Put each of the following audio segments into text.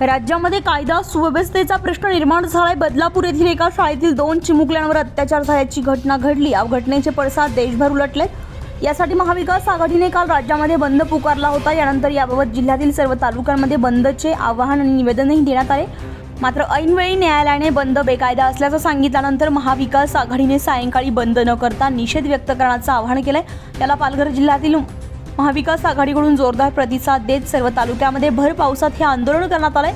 राज्यामध्ये कायदा सुव्यवस्थेचा प्रश्न निर्माण झालाय. बदलापूर येथील एका शाळेतील दोन चिमुकल्यांवर अत्याचार झाल्याची घटना घडली. या घटनेचे पडसाद देशभर उलटले यासाठी महाविकास आघाडीने काल राज्यामध्ये बंद पुकारला होता. यानंतर याबाबत जिल्ह्यातील सर्व तालुक्यांमध्ये बंदचे आवाहन आणि निवेदनही देण्यात आले. मात्र ऐनवेळी न्यायालयाने बंद बेकायदा असल्याचं सांगितल्यानंतर महाविकास आघाडीने सायंकाळी बंद न करता निषेध व्यक्त करण्याचं आवाहन केलंय. त्याला पालघर जिल्ह्यातील महाविकास आघाडीकडून जोरदार प्रतिसाद देत सर्व तालुक्यामध्ये भर पावसात हे आंदोलन करण्यात आलंय.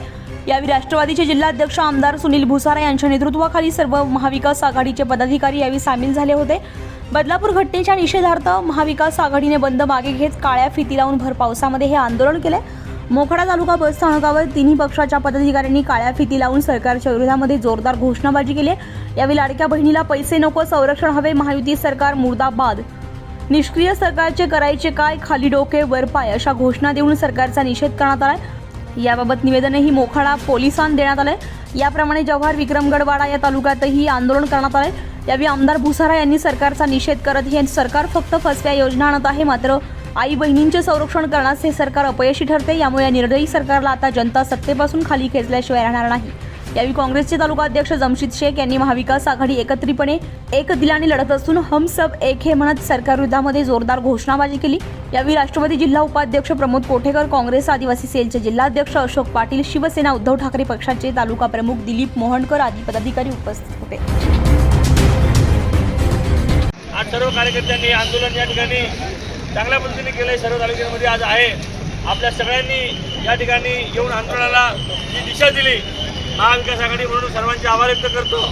यावेळी राष्ट्रवादीचे जिल्हाध्यक्ष आमदार सुनील भुसारा यांच्या नेतृत्वाखाली सर्व महाविकास आघाडीचे पदाधिकारी यावेळी सामील झाले होते. बदलापूर घटनेच्या निषेधार्थ महाविकास आघाडीने बंद मागे घेत काळ्या फिती लावून भर पावसामध्ये हे आंदोलन केले मोखडा तालुका बस स्थानकावर तिन्ही पक्षाच्या पदाधिकाऱ्यांनी काळ्या फिती लावून सरकारच्या विरोधामध्ये जोरदार घोषणाबाजी केली यावेळी लाडक्या बहिणीला पैसे नको संरक्षण हवे महायुती सरकार मुर्दाबाद निष्क्रिय सरकारचे करायचे काय? खाली डोके वर पाय अशा घोषणा देऊन सरकारचा निषेध करण्यात आलाय. याबाबत निवेदनही मोखाडा पोलिसांना देण्यात आलंय. याप्रमाणे जव्हार विक्रमगडवाडा या तालुक्यातही आंदोलन करण्यात आलंय. यावेळी आमदार भुसारा यांनी सरकारचा निषेध करत हे सरकार फक्त फसव्या योजना आणत आहे मात्र आई बहिणींचे संरक्षण करण्यास हे सरकार अपयशी ठरते. यामुळे या निर्दयी सरकारला आता जनता सत्तेपासून खाली खेचल्याशिवाय राहणार नाही. यावेळी काँग्रेसचे तालुका अध्यक्ष जमशीद शेख यांनी महाविकास आघाडी एकत्रितपणे एक दिलाने लढत असून हम सब एक हे म्हणत सरकार सरकारविरोधामध्ये जोरदार घोषणाबाजी केली. यावेळी राष्ट्रवादी जिल्हा उपाध्यक्ष प्रमोद कोठेकर काँग्रेस आदिवासी सेलचे जिल्हाध्यक्ष अशोक पाटील शिवसेना उद्धव ठाकरे पक्षाचे तालुका प्रमुख दिलीप मोहनकर आदी पदाधिकारी उपस्थित होते. आज सर्व कार्यकर्त्यांनी आंदोलन या ठिकाणी चांगल्या पद्धतीने केलं सर्व तालुक्यांमध्ये आज आहे. आपल्या सगळ्यांनी या ठिकाणी येऊन आंदोलनाला जी दिशा दिली महाविकास आघाडी म्हणून सर्वांचे आभार व्यक्त करतो.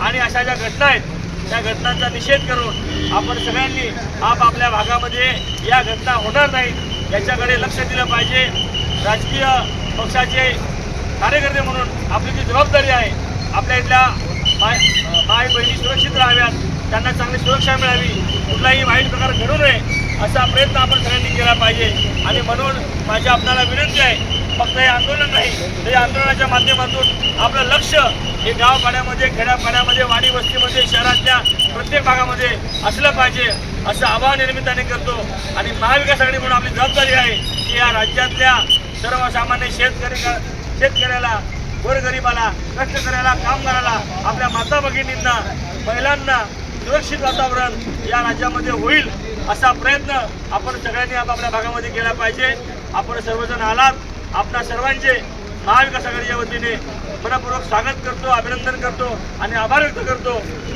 आणि अशा ज्या घटना आहेत त्या घटनांचा निषेध करून आपण सगळ्यांनी आपापल्या भागामध्ये या घटना होणार नाहीत याच्याकडे लक्ष दिलं पाहिजे. राजकीय पक्षाचे कार्यकर्ते म्हणून आपली जी जबाबदारी आहे आपल्या इथल्या माय माय बहिणी सुरक्षित राहाव्यात त्यांना चांगली सुरक्षा मिळावी कुठलाही वाईट प्रकार घडू नये असा प्रयत्न आपण सगळ्यांनी केला पाहिजे. आणि म्हणून माझी आपल्याला विनंती आहे फक्त हे आंदोलन नाही. तर या आंदोलनाच्या माध्यमातून आपलं लक्ष हे गावपाड्यामध्ये खेड्यापाड्यामध्ये वाडी वस्तीमध्ये शहरातल्या प्रत्येक भागामध्ये असलं पाहिजे असं आवाहन निर्मिताने करतो. आणि महाविकास आघाडी म्हणून आपली जबाबदारी आहे की या राज्यातल्या सर्वसामान्य शेतकरी शेतकऱ्याला गोरगरिबाला कष्टकऱ्याला कामगाराला आपल्या माता भगिनींना महिलांना सुरक्षित वातावरण या राज्यामध्ये होईल असा प्रयत्न आपण सगळ्यांनी आपापल्या भागामध्ये केला पाहिजे. आपण सर्वजण आलात. आपल्या सर्वांचे महाविकास आघाडीच्या वतीने मनपूर्वक स्वागत करतो अभिनंदन करतो आणि आभार व्यक्त करतो.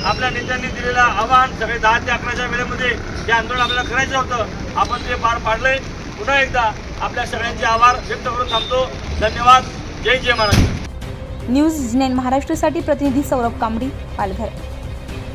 आपल्या नेत्यांनी दिलेलं आव्हान सगळे दहा ते अकराच्या वेळेमध्ये हे आंदोलन आपल्याला करायचं होतं. आपण ते पार पाडलंय. पुन्हा एकदा आपल्या सगळ्यांचे आभार व्यक्त करून थांबतो. धन्यवाद. जय जय महाराष्ट्र. न्यूज नाईन महाराष्ट्रासाठी प्रतिनिधी सौरभ कांबडी पालघर.